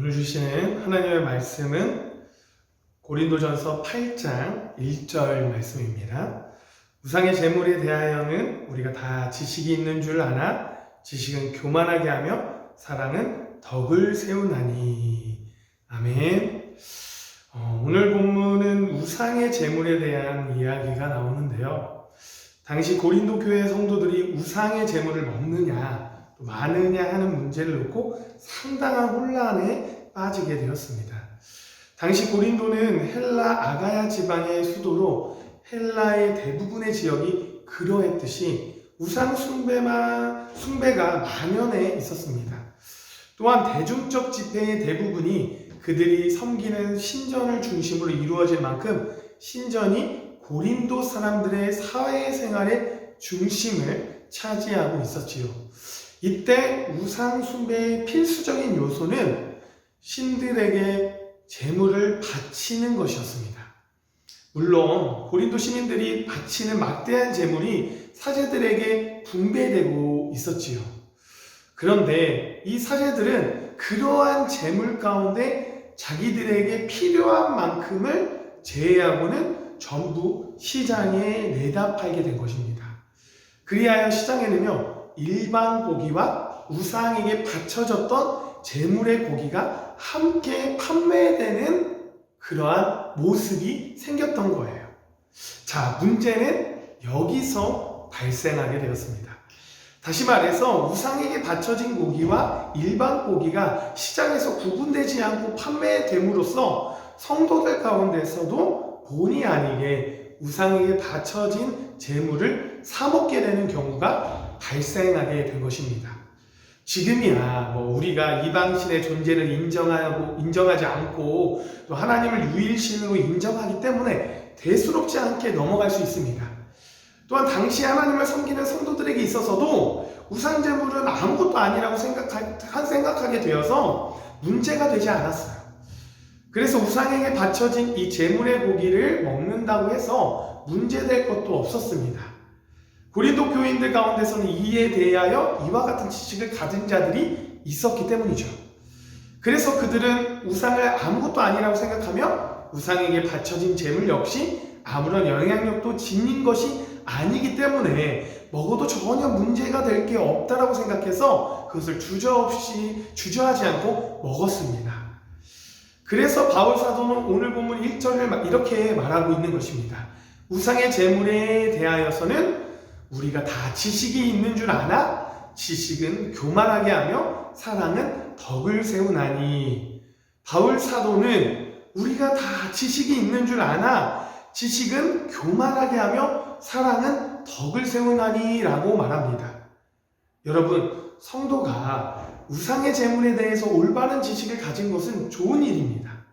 오늘 주시는 하나님의 말씀은 고린도전서 8장 1절 말씀입니다. 우상의 재물에 대하여는 우리가 다 지식이 있는 줄 아나 지식은 교만하게 하며 사랑은 덕을 세우나니 아멘. 어, 오늘 본문은 우상의 재물에 대한 이야기가 나오는데요. 당시 고린도 교회 성도들이 우상의 재물을 먹느냐 또 많으냐 하는 문제를 놓고 상당한 혼란에 빠지게 되었습니다. 당시 고린도는 헬라 아가야 지방의 수도로 헬라의 대부분의 지역이 그러했듯이 우상 숭배만, 숭배가 만연해 있었습니다. 또한 대중적 집회의 대부분이 그들이 섬기는 신전을 중심으로 이루어질 만큼 신전이 고린도 사람들의 사회생활의 중심을 차지하고 있었지요. 이때 우상 숭배의 필수적인 요소는 신들에게 재물을 바치는 것이었습니다. 물론 고린도 시민들이 바치는 막대한 재물이 사제들에게 분배되고 있었지요. 그런데 이 사제들은 그러한 재물 가운데 자기들에게 필요한 만큼을 제외하고는 전부 시장에 내다 팔게 된 것입니다. 그리하여 시장에는요, 일반 고기와 우상에게 바쳐졌던 재물의 고기가 함께 판매되는 그러한 모습이 생겼던 거예요. 자, 문제는 여기서 발생하게 되었습니다. 다시 말해서 우상에게 바쳐진 고기와 일반 고기가 시장에서 구분되지 않고 판매됨으로써 성도들 가운데서도 본의 아니게 우상에게 바쳐진 재물을 사먹게 되는 경우가 발생하게 된 것입니다. 지금이야 뭐 우리가 이방신의 존재를 인정하고 인정하지 않고 또 하나님을 유일신으로 인정하기 때문에 대수롭지 않게 넘어갈 수 있습니다. 또한 당시 하나님을 섬기는 성도들에게 있어서도 우상 제물은 아무것도 아니라고 생각하, 생각하게 되어서 문제가 되지 않았어요. 그래서 우상에게 바쳐진 이 제물의 고기를 먹는다고 해서 문제될 것도 없었습니다. 고린도 교인들 가운데서는 이에 대하여 이와 같은 지식을 가진 자들이 있었기 때문이죠. 그래서 그들은 우상을 아무것도 아니라고 생각하며 우상에게 바쳐진 재물 역시 아무런 영향력도 지닌 것이 아니기 때문에 먹어도 전혀 문제가 될 게 없다라고 생각해서 그것을 주저없이 주저하지 않고 먹었습니다. 그래서 바울 사도는 오늘 본문 1절을 이렇게 말하고 있는 것입니다. 우상의 재물에 대하여서는 우리가 다 지식이 있는 줄 아나 지식은 교만하게 하며 사랑은 덕을 세우나니 바울 사도는 우리가 다 지식이 있는 줄 아나 지식은 교만하게 하며 사랑은 덕을 세우나니 라고 말합니다. 여러분 성도가 우상의 재물에 대해서 올바른 지식을 가진 것은 좋은 일입니다.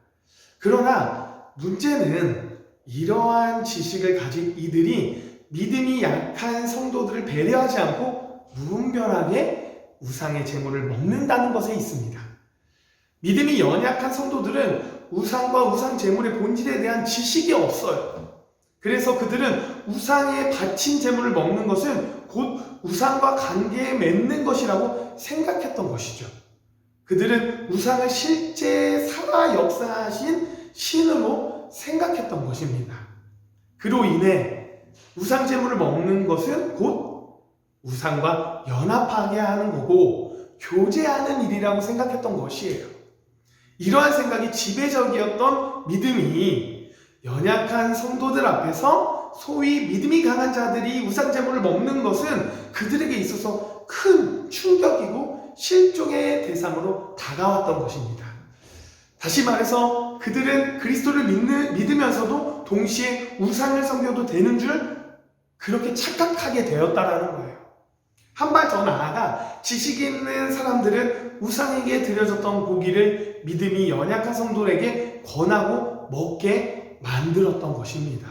그러나 문제는 이러한 지식을 가진 이들이 믿음이 약한 성도들을 배려하지 않고 무분별하게 우상의 재물을 먹는다는 것에 있습니다. 믿음이 연약한 성도들은 우상과 우상 재물의 본질에 대한 지식이 없어요. 그래서 그들은 우상에 바친 재물을 먹는 것은 곧 우상과 관계에 맺는 것이라고 생각했던 것이죠. 그들은 우상을 실제 살아 역사하신 신으로 생각했던 것입니다. 그로 인해 우상 제물을 먹는 것은 곧 우상과 연합하게 하는 거고 교제하는 일이라고 생각했던 것이에요. 이러한 생각이 지배적이었던 믿음이 연약한 성도들 앞에서 소위 믿음이 강한 자들이 우상 제물을 먹는 것은 그들에게 있어서 큰 충격이고 실종의 대상으로 다가왔던 것입니다. 다시 말해서 그들은 그리스도를 믿는, 믿으면서도 동시에 우상을 섬겨도 되는 줄 그렇게 착각하게 되었다라는 거예요. 한 발 더 나아가 지식 있는 사람들은 우상에게 드려졌던 고기를 믿음이 연약한 성도에게 권하고 먹게 만들었던 것입니다.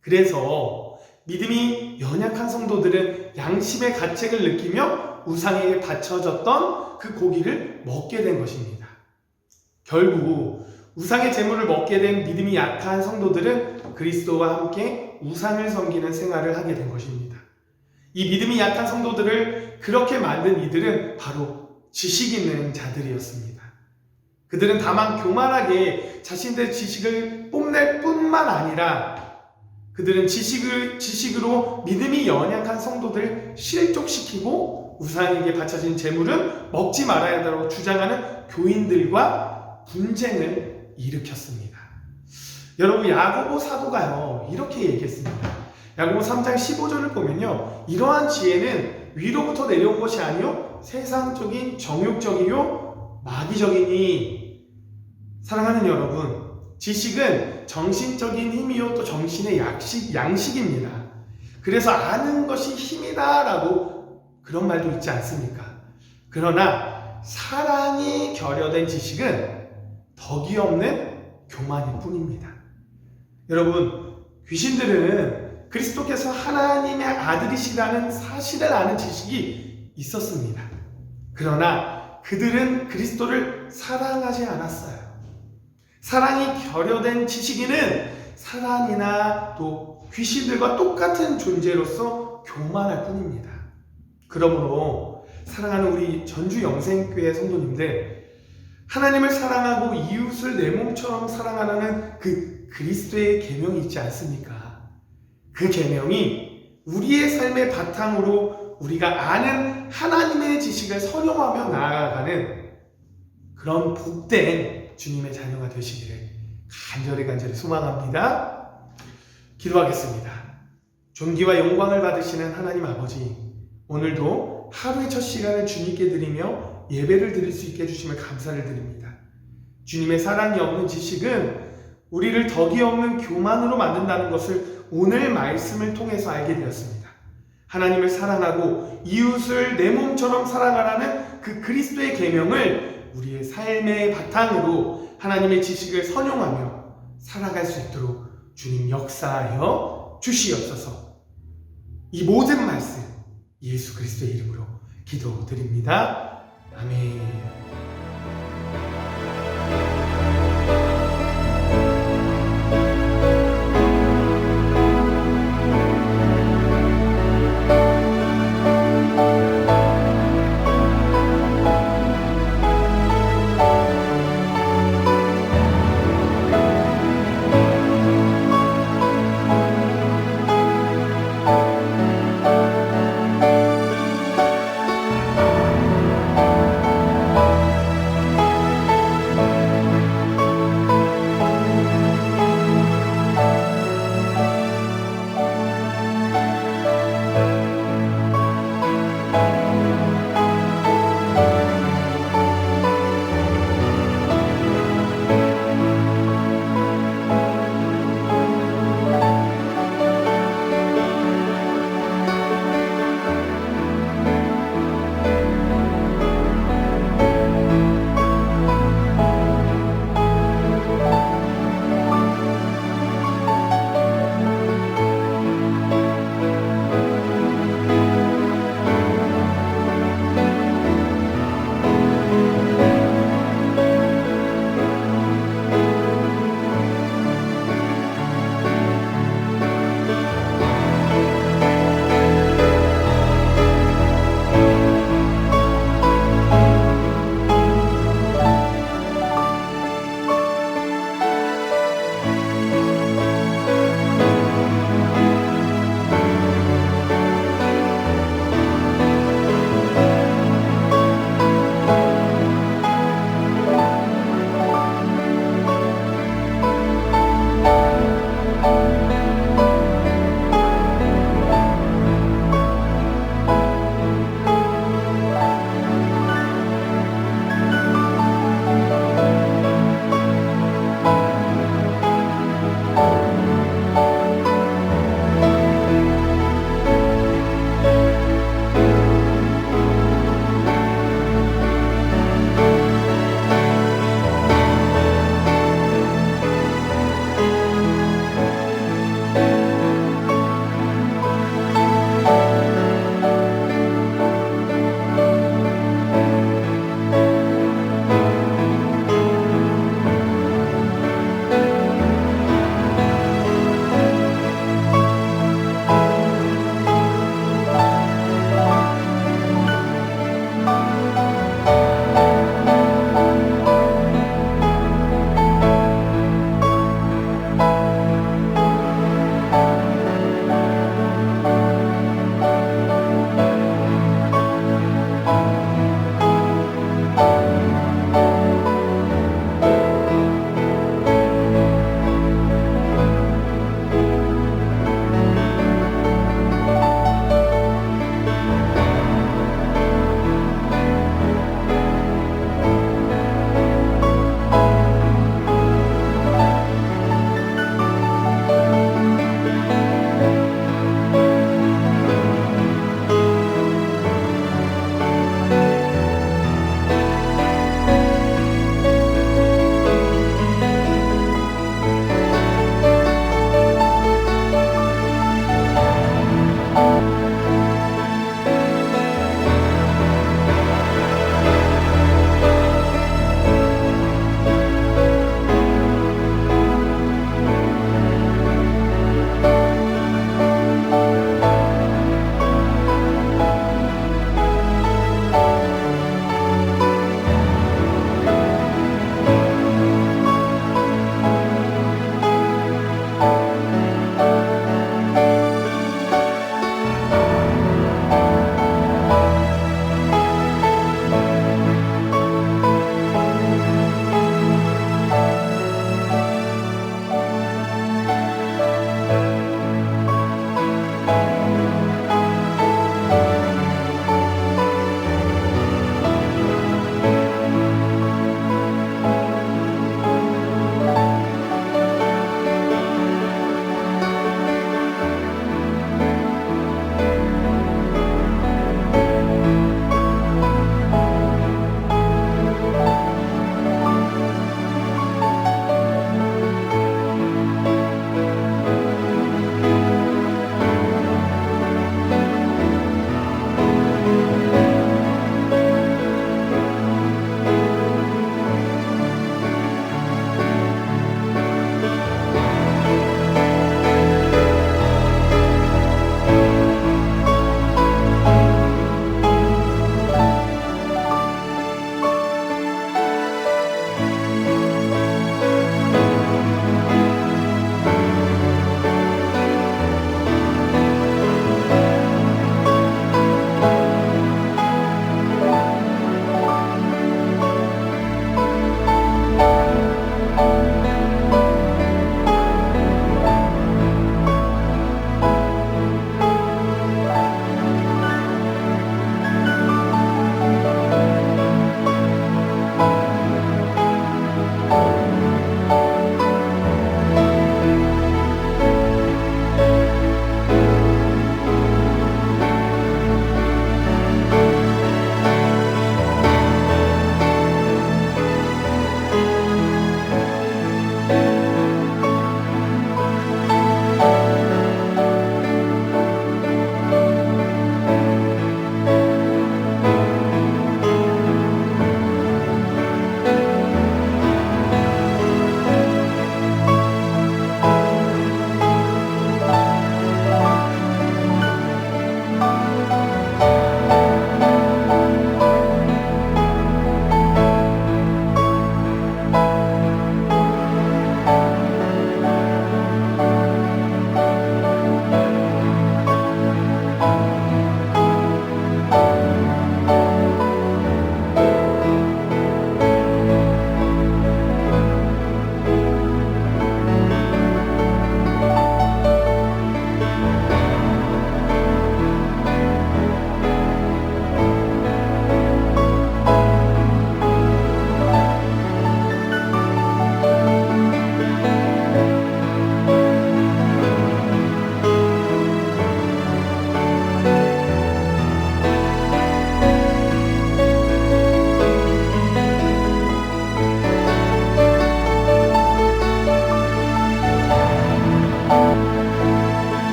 그래서 믿음이 연약한 성도들은 양심의 가책을 느끼며 우상에게 바쳐졌던 그 고기를 먹게 된 것입니다. 결국 우상의 재물을 먹게 된 믿음이 약한 성도들은 그리스도와 함께 우상을 섬기는 생활을 하게 된 것입니다. 이 믿음이 약한 성도들을 그렇게 만든 이들은 바로 지식 있는 자들이었습니다. 그들은 다만 교만하게 자신들의 지식을 뽐낼 뿐만 아니라 그들은 지식을, 지식으로 믿음이 연약한 성도들 실족시키고 우상에게 바쳐진 재물은 먹지 말아야 한다고 주장하는 교인들과 분쟁을 일으켰습니다. 여러분 야고보 사도가요 이렇게 얘기했습니다. 야고보 3장 15절을 보면요 이러한 지혜는 위로부터 내려온 것이 아니요 세상적인 정욕적이요 마귀적이니 사랑하는 여러분 지식은 정신적인 힘이요 또 정신의 약식, 양식입니다. 그래서 아는 것이 힘이다라고 그런 말도 있지 않습니까? 그러나 사랑이 결여된 지식은 덕이 없는 교만일 뿐입니다. 여러분, 귀신들은 그리스도께서 하나님의 아들이시라는 사실을 아는 지식이 있었습니다. 그러나 그들은 그리스도를 사랑하지 않았어요. 사랑이 결여된 지식인은 사람이나 또 귀신들과 똑같은 존재로서 교만할 뿐입니다. 그러므로 사랑하는 우리 전주 영생교회 성도님들 하나님을 사랑하고 이웃을 내 몸처럼 사랑하라는 그 그리스도의 계명이 있지 않습니까? 그 계명이 우리의 삶의 바탕으로 우리가 아는 하나님의 지식을 선용하며 나아가는 그런 복된 주님의 자녀가 되시기를 간절히 간절히 소망합니다. 기도하겠습니다. 존귀와 영광을 받으시는 하나님 아버지, 오늘도 하루의 첫 시간을 주님께 드리며 예배를 드릴 수 있게 해주심을 감사를 드립니다. 주님의 사랑이 없는 지식은 우리를 덕이 없는 교만으로 만든다는 것을 오늘 말씀을 통해서 알게 되었습니다. 하나님을 사랑하고 이웃을 내 몸처럼 사랑하라는 그 그리스도의 계명을 우리의 삶의 바탕으로 하나님의 지식을 선용하며 살아갈 수 있도록 주님 역사하여 주시옵소서. 이 모든 말씀 예수 그리스도의 이름으로 기도드립니다. 아멘.